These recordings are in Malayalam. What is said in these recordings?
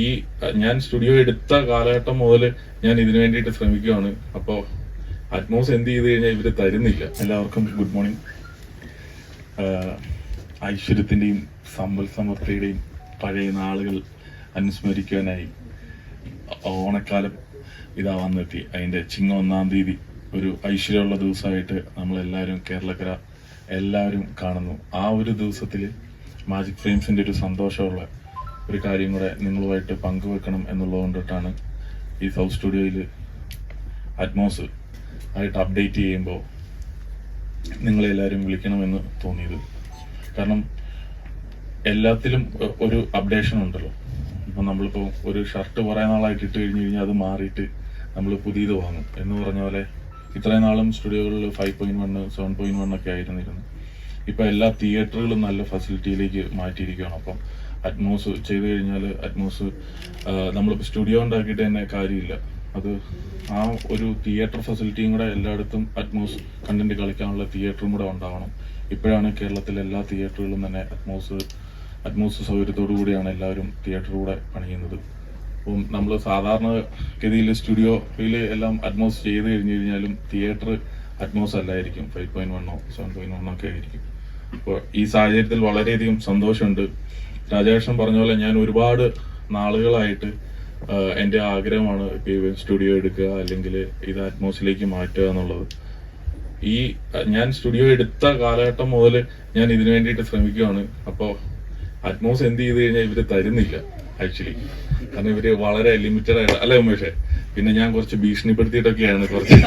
ഈ ഞാൻ സ്റ്റുഡിയോ എടുത്ത കാലഘട്ടം മുതൽ ഞാൻ ഇതിനു വേണ്ടിയിട്ട് ശ്രമിക്കുകയാണ്. അപ്പോ അറ്റ്മോസ് എന്ത് ചെയ്ത് കഴിഞ്ഞാൽ ഇവർ തരുന്നില്ല. എല്ലാവർക്കും ഗുഡ് മോർണിംഗ്. ഐശ്വര്യത്തിന്റെയും സമ്പൽ സമൃദ്ധിയുടെയും പഴയ നാളുകൾ അനുസ്മരിക്കാനായി ഓണക്കാലം ഇതാ വന്നെത്തി. അതിന്റെ ചിങ്ങ ഒന്നാം തീയതി ഒരു ഐശ്വര്യമുള്ള ദിവസമായിട്ട് നമ്മളെല്ലാവരും കേരളക്കര എല്ലാവരും കാണുന്നു. ആ ഒരു ദിവസത്തിൽ മാജിക് ഫ്രെയിംസിന്റെ ഒരു സന്തോഷമുള്ള ഒരു കാര്യം കൂടെ നിങ്ങളുമായിട്ട് പങ്കുവെക്കണം എന്നുള്ളത് കൊണ്ടിട്ടാണ് ഈ സൗത്ത് സ്റ്റുഡിയോയിൽ അറ്റ്മോസ് ആയിട്ട് അപ്ഡേറ്റ് ചെയ്യുമ്പോൾ നിങ്ങളെല്ലാവരും വിളിക്കണമെന്ന് തോന്നിയത്. കാരണം എല്ലാത്തിലും ഒരു അപ്ഡേഷൻ ഉണ്ടല്ലോ. ഇപ്പം നമ്മളിപ്പോൾ ഒരു ഷർട്ട് കുറേ നാളായിട്ട് ഇട്ട് കഴിഞ്ഞ് കഴിഞ്ഞാൽ അത് മാറിയിട്ട് നമ്മൾ പുതിയത് വാങ്ങും. എന്ന് പറഞ്ഞ പോലെ ഇത്രയും നാളും സ്റ്റുഡിയോകളിൽ five point one seven point one ഒക്കെ ആയിരുന്നിരുന്നു. ഇപ്പം എല്ലാ തിയേറ്ററുകളും നല്ല ഫെസിലിറ്റിയിലേക്ക് മാറ്റിയിരിക്കുകയാണ്. അപ്പം അറ്റ്മോസ് ചെയ്ത് കഴിഞ്ഞാൽ അറ്റ്മോസ് നമ്മളിപ്പോൾ സ്റ്റുഡിയോ ഉണ്ടാക്കിയിട്ട് തന്നെ കാര്യമില്ല. അത് ആ ഒരു തിയേറ്റർ ഫെസിലിറ്റിയും കൂടെ എല്ലായിടത്തും അറ്റ്മോസ് കണ്ടന്റ് കളിക്കാനുള്ള തിയേറ്ററും കൂടെ ഉണ്ടാവണം. ഇപ്പോഴാണ് കേരളത്തിലെ എല്ലാ തിയേറ്ററുകളും തന്നെ അറ്റ്മോസ് അറ്റ്മോസ് സൗകര്യത്തോടു കൂടിയാണ് എല്ലാവരും തിയേറ്റർ കൂടെ പണിയുന്നത്. അപ്പം നമ്മൾ സാധാരണ ഗതിയിൽ സ്റ്റുഡിയോയിൽ എല്ലാം അറ്റ്മോസ് ചെയ്ത് കഴിഞ്ഞ് കഴിഞ്ഞാലും തിയേറ്റർ അറ്റ്മോസ് അല്ലായിരിക്കും. ഫൈവ് പോയിന്റ് വണ്ണോ സെവൻ പോയിന്റ് വണ്ണോ ഒക്കെ ആയിരിക്കും. അപ്പോൾ ഈ സാഹചര്യത്തിൽ വളരെയധികം സന്തോഷമുണ്ട്. രാജേഷൻ പറഞ്ഞ പോലെ ഞാൻ ഒരുപാട് നാളുകളായിട്ട് എന്റെ ആഗ്രഹമാണ് ഇപ്പൊ സ്റ്റുഡിയോ എടുക്കുക അല്ലെങ്കിൽ ഇത് അറ്റ്മോസിലേക്ക് മാറ്റുക എന്നുള്ളത്. ഈ ഞാൻ സ്റ്റുഡിയോ എടുത്ത കാലഘട്ടം മുതൽ ഞാൻ ഇതിനു വേണ്ടിയിട്ട് ശ്രമിക്കുകയാണ്. അപ്പോൾ അറ്റ്മോസ് എന്ത് ചെയ്ത് കഴിഞ്ഞാൽ ഇവർ തരുന്നില്ല ആക്ച്വലി. കാരണം ഇവർ വളരെ ലിമിറ്റഡ് ആയിട്ട് അല്ലേ ഉമേഷേ? പിന്നെ ഞാൻ കുറച്ച് ഭീഷണിപ്പെടുത്തിയിട്ടൊക്കെയാണ് കുറച്ച്.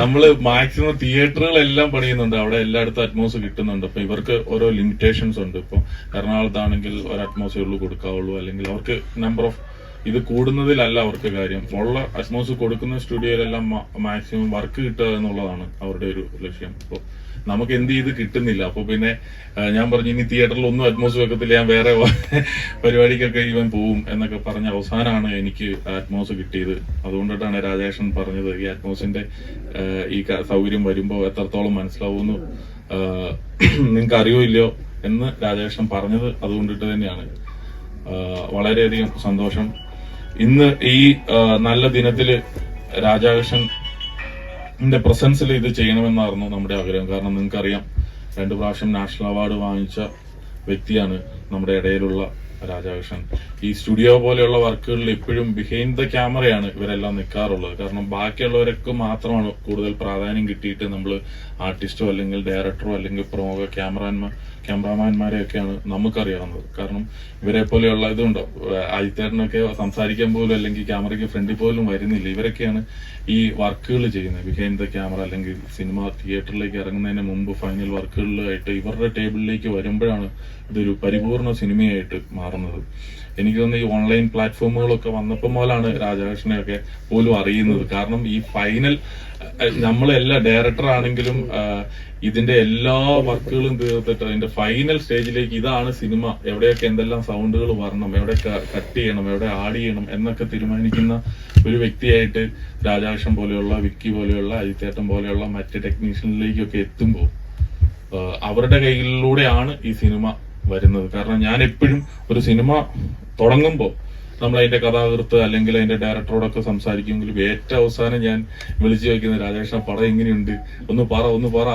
നമ്മൾ മാക്സിമം തിയേറ്ററുകളെല്ലാം പണിയുന്നുണ്ട്. അവിടെ എല്ലായിടത്തും അറ്റ്മോസ് കിട്ടുന്നുണ്ട്. അപ്പൊ ഇവർക്ക് ഓരോ ലിമിറ്റേഷൻസ് ഉണ്ട്. ഇപ്പൊ എറണാകുളത്താണെങ്കിൽ ഒരു അറ്റ്മോസേ ഉള്ളൂ കൊടുക്കാവുള്ളൂ. അല്ലെങ്കിൽ അവർക്ക് നമ്പർ ഓഫ് ഇത് കൂടുന്നതിലല്ല അവർക്ക് കാര്യം. ഉള്ള അറ്റ്മോസ് കൊടുക്കുന്ന സ്റ്റുഡിയോയിലെല്ലാം മാക്സിമം വർക്ക് കിട്ടുക എന്നുള്ളതാണ് അവരുടെ ഒരു ലക്ഷ്യം. അപ്പോൾ നമുക്ക് എന്ത് ചെയ്ത് കിട്ടുന്നില്ല. അപ്പൊ പിന്നെ ഞാൻ പറഞ്ഞു ഇനി തിയേറ്ററിൽ ഒന്നും അറ്റ്മോസ് വെക്കത്തില്ല. ഞാൻ വേറെ പരിപാടിക്കൊക്കെ ഇവൻ പോവും എന്നൊക്കെ പറഞ്ഞ അവസാനമാണ് എനിക്ക് അറ്റ്മോസ് കിട്ടിയത്. അതുകൊണ്ടിട്ടാണ് രാജേഷൻ പറഞ്ഞത് ഈ അറ്റ്മോസിന്റെ ഈ സൗകര്യം വരുമ്പോൾ എത്രത്തോളം മനസ്സിലാവുമെന്ന് നിങ്ങൾക്ക് അറിയോ ഇല്ലയോ എന്ന് രാജേഷൻ പറഞ്ഞത് അതുകൊണ്ടിട്ട് തന്നെയാണ്. വളരെയധികം സന്തോഷം. ഇന്ന് ഈ നല്ല ദിനത്തിൽ രാജാകൃഷ്ണന്റെ പ്രസൻസിൽ ഇത് ചെയ്യണമെന്നായിരുന്നു നമ്മുടെ ആഗ്രഹം. കാരണം നിങ്ങൾക്കറിയാം രണ്ടു പ്രാവശ്യം നാഷണൽ അവാർഡ് വാങ്ങിച്ച വ്യക്തിയാണ് നമ്മുടെ ഇടയിലുള്ള രാജാകൃഷ്ണൻ ഈ സ്റ്റുഡിയോ പോലെയുള്ള വർക്കുകളിൽ എപ്പോഴും ബിഹൈൻഡ് ദ ക്യാമറയാണ് ഇവരെല്ലാം നിൽക്കാറുള്ളത് കാരണം ബാക്കിയുള്ളവരൊക്കെ മാത്രമാണ് കൂടുതൽ പ്രാധാന്യം കിട്ടിയിട്ട് നമ്മൾ ആർട്ടിസ്റ്റോ അല്ലെങ്കിൽ ഡയറക്ടറോ അല്ലെങ്കിൽ പ്രമുഖ ക്യാമറാൻമാർ ക്യാമറാമാൻമാരെയൊക്കെയാണ് നമുക്കറിയാവുന്നത്. കാരണം ഇവരെ പോലെയുള്ള ഇതുണ്ടോ? ആദിത്യേട്ടനൊക്കെ സംസാരിക്കാൻ പോലും അല്ലെങ്കിൽ ക്യാമറയ്ക്ക് ഫ്രണ്ടിൽ പോലും വരുന്നില്ല. ഇവരൊക്കെയാണ് ഈ വർക്കുകൾ ചെയ്യുന്നത്. ബിഹൈൻഡ് ദ ക്യാമറ അല്ലെങ്കിൽ സിനിമ തിയേറ്ററിലേക്ക് ഇറങ്ങുന്നതിന് മുമ്പ് ഫൈനൽ വർക്കുകളിലായിട്ട് ഇവരുടെ ടേബിളിലേക്ക് വരുമ്പോഴാണ് ഇതൊരു പരിപൂർണ സിനിമയായിട്ട് മാറുന്നത്. എനിക്ക് തോന്നുന്നു ഈ ഓൺലൈൻ പ്ലാറ്റ്ഫോമുകളൊക്കെ വന്നപ്പോൾ മുതലാണ് രാജാകൃഷ്ണനെയൊക്കെ പോലും അറിയുന്നത്. കാരണം ഈ ഫൈനൽ നമ്മളെല്ലാ ഡയറക്ടർ ആണെങ്കിലും ഇതിന്റെ എല്ലാ വർക്കുകളും തീർത്തിട്ട് അതിന്റെ ഫൈനൽ സ്റ്റേജിലേക്ക് ഇതാണ് സിനിമ എവിടെയൊക്കെ എന്തെല്ലാം സൗണ്ടുകൾ വരണം എവിടെയൊക്കെ കട്ട് ചെയ്യണം എവിടെ ആഡ് ചെയ്യണം എന്നൊക്കെ തീരുമാനിക്കുന്ന ഒരു വ്യക്തിയായിട്ട് രാജാകൃഷ്ണൻ പോലെയുള്ള വിക്കി പോലെയുള്ള അജിത്തേട്ടൻ പോലെയുള്ള മറ്റ് ടെക്നീഷ്യനിലേക്കൊക്കെ എത്തുമ്പോൾ അവരുടെ കയ്യിലൂടെയാണ് ഈ സിനിമ വരുന്നത്. കാരണം ഞാൻ എപ്പോഴും ഒരു സിനിമ തുടങ്ങുമ്പോൾ നമ്മൾ അതിന്റെ കഥാകൃത്ത് അല്ലെങ്കിൽ അതിന്റെ ഡയറക്ടറോടൊക്കെ സംസാരിക്കുമെങ്കിലും ഏറ്റവും അവസാനം ഞാൻ വിളിച്ചു ചോദിക്കുന്ന രാജേഷ പടം എങ്ങനെയുണ്ട്? ഒന്ന് പറ ഒന്ന് പറ.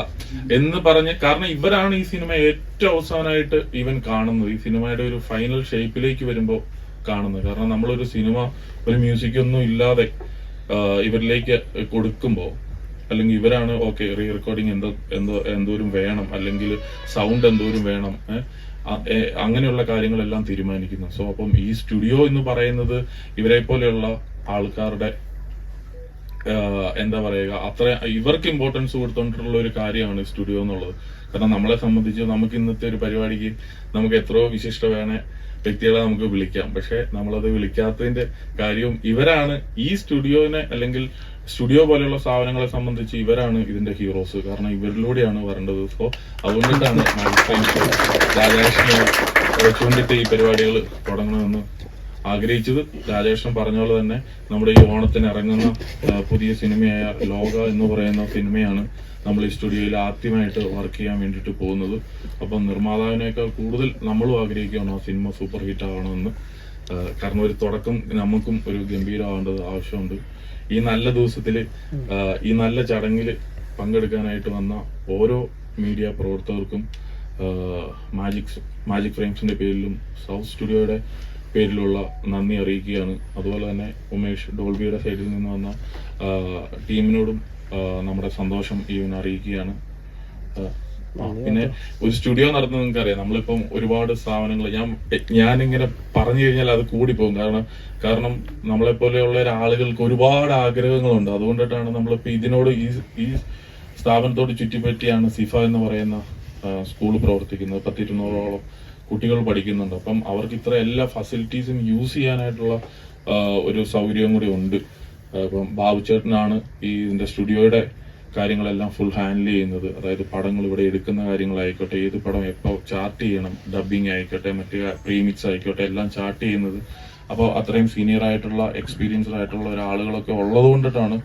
എന്ന് പറഞ്ഞ് കാരണം ഇവരാണ് ഈ സിനിമ ഏറ്റവും അവസാനമായിട്ട് ഇവൻ കാണുന്നത്. ഈ സിനിമയുടെ ഒരു ഫൈനൽ ഷേപ്പിലേക്ക് വരുമ്പോൾ കാണുന്നത്. കാരണം നമ്മളൊരു സിനിമ ഒരു മ്യൂസിക് ഒന്നും ഇല്ലാതെ ഇവരിലേക്ക് കൊടുക്കുമ്പോൾ അല്ലെങ്കിൽ ഇവരാണ് ഓക്കെ റീ റെക്കോർഡിങ് എന്തോ എന്തോ എന്തോരും വേണം അല്ലെങ്കിൽ സൗണ്ട് എന്തോരും വേണം അങ്ങനെയുള്ള കാര്യങ്ങളെല്ലാം തീരുമാനിക്കുന്നു. സോ അപ്പം ഈ സ്റ്റുഡിയോ എന്ന് പറയുന്നത് ഇവരെ പോലെയുള്ള ആൾക്കാരുടെ എന്താ പറയുക അത്ര ഇവർക്ക് ഇമ്പോർട്ടൻസ് കൊടുത്തോണ്ടിട്ടുള്ള ഒരു കാര്യമാണ് സ്റ്റുഡിയോ എന്നുള്ളത്. കാരണം നമ്മളെ സംബന്ധിച്ച് നമുക്ക് ഇന്നത്തെ ഒരു പരിപാടിക്ക് നമുക്ക് എത്രയോ വിശിഷ്ട വേണ വ്യക്തികളെ നമുക്ക് വിളിക്കാം. പക്ഷെ നമ്മളത് വിളിക്കാത്തതിന്റെ കാര്യവും ഇവരാണ് ഈ സ്റ്റുഡിയോനെ അല്ലെങ്കിൽ സ്റ്റുഡിയോ പോലെയുള്ള സ്ഥാപനങ്ങളെ സംബന്ധിച്ച് ഇവരാണ് ഇതിന്റെ ഹീറോസ്. കാരണം ഇവരിലൂടെയാണ് വരേണ്ടത്. സോ അതുകൊണ്ടിട്ടാണ് രാജേഷിനെ ചൂണ്ടിട്ട് ഈ പരിപാടികൾ തുടങ്ങണമെന്ന് ആഗ്രഹിച്ചത്. രാജേഷൻ പറഞ്ഞ പോലെ തന്നെ നമ്മുടെ ഈ ഓണത്തിന് ഇറങ്ങുന്ന പുതിയ സിനിമയായ ലോക എന്ന് പറയുന്ന സിനിമയാണ് നമ്മൾ ഈ സ്റ്റുഡിയോയിൽ ആദ്യമായിട്ട് വർക്ക് ചെയ്യാൻ വേണ്ടിയിട്ട് പോകുന്നത്. അപ്പം നിർമ്മാതാവിനേക്കാൾ കൂടുതൽ നമ്മളും ആഗ്രഹിക്കുകയാണ് ആ സിനിമ സൂപ്പർ ഹിറ്റ് ആവണമെന്ന് കാരണം ഒരു തുടക്കം നമുക്കും ഒരു ഗംഭീരമാവേണ്ടത് ആവശ്യമുണ്ട്. ഈ നല്ല ദിവസത്തിൽ ഈ നല്ല ചടങ്ങിൽ പങ്കെടുക്കാനായിട്ട് വന്ന ഓരോ മീഡിയ പ്രവർത്തകർക്കും മാജിക് മാജിക് ഫ്രെയിംസിന്റെ പേരിലും സൗത്ത് സ്റ്റുഡിയോയുടെ പേരിലുള്ള നന്ദി അറിയിക്കുകയാണ്. അതുപോലെ തന്നെ ഉമേഷ് ഡോൾബിയുടെ സൈഡിൽ നിന്ന് വന്ന ടീമിനോടും നമ്മുടെ സന്തോഷം ഈവൻ അറിയിക്കുകയാണ്. പിന്നെ ഒരു സ്റ്റുഡിയോ നടത്തുന്നത് നിങ്ങൾക്ക് അറിയാം നമ്മളിപ്പം ഒരുപാട് സ്ഥാപനങ്ങൾ ഞാൻ ഞാനിങ്ങനെ പറഞ്ഞു കഴിഞ്ഞാൽ അത് കൂടി പോകും കാരണം കാരണം നമ്മളെ പോലെയുള്ള ആളുകൾക്ക് ഒരുപാട് ആഗ്രഹങ്ങളുണ്ട്. അതുകൊണ്ടിട്ടാണ് നമ്മളിപ്പോ ഇതിനോട് ഈ ഈ സ്ഥാപനത്തോട് ചുറ്റിപ്പറ്റിയാണ് സിഫ എന്ന് പറയുന്ന സ്കൂൾ പ്രവർത്തിക്കുന്നത്. പത്തിരുന്നൂറോളം കുട്ടികൾ പഠിക്കുന്നുണ്ട്. അപ്പം അവർക്ക് ഇത്ര എല്ലാ ഫെസിലിറ്റീസും യൂസ് ചെയ്യാനായിട്ടുള്ള ഒരു സൗകര്യം കൂടി ഉണ്ട്. ഇപ്പം ബാബു ചേട്ടനാണ് ഈ ഇതിന്റെ സ്റ്റുഡിയോയുടെ കാര്യങ്ങളെല്ലാം ഫുൾ ഹാൻഡിൽ ചെയ്യുന്നത്. അതായത് പടങ്ങൾ ഇവിടെ എടുക്കുന്ന കാര്യങ്ങളായിക്കോട്ടെ ഏത് പടം എപ്പോൾ ചാർട്ട് ചെയ്യണം ഡബിങ് ആയിക്കോട്ടെ മറ്റു പ്രീമിക്സ് ആയിക്കോട്ടെ എല്ലാം ചാർട്ട് ചെയ്യുന്നത്. അപ്പോൾ അത്രയും സീനിയർ ആയിട്ടുള്ള എക്സ്പീരിയൻസ്ഡ് ആയിട്ടുള്ള ഒരാളുകളൊക്കെ ഉള്ളത് കൊണ്ടിട്ടാണ്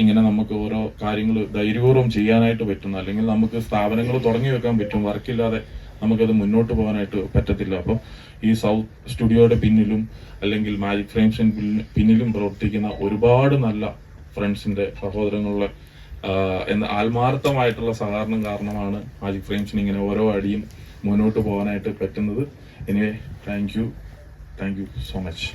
ഇങ്ങനെ നമുക്ക് ഓരോ കാര്യങ്ങൾ ധൈര്യപൂർവം ചെയ്യാനായിട്ട് പറ്റുന്നത്. അല്ലെങ്കിൽ നമുക്ക് സ്ഥാപനങ്ങൾ തുടങ്ങി വെക്കാൻ പറ്റും. വർക്കില്ലാതെ നമുക്കത് മുന്നോട്ട് പോകാനായിട്ട് പറ്റത്തില്ല. അപ്പോൾ ഈ സൗത്ത് സ്റ്റുഡിയോയുടെ പിന്നിലും അല്ലെങ്കിൽ മാജിക് ഫ്രെയിംസിന് പിന്നിലും പ്രവർത്തിക്കുന്ന ഒരുപാട് നല്ല ഫ്രണ്ട്സിന്റെ സഹോദരങ്ങളുടെ എന്ന ആത്മാർത്ഥമായിട്ടുള്ള സഹകരണം കാരണമാണ് മാജിക് ഫ്രെയിംസിന് ഇങ്ങനെ ഓരോ അടിയും മുന്നോട്ട് പോകാനായിട്ട് പറ്റുന്നത്. Anyway thank you thank you so much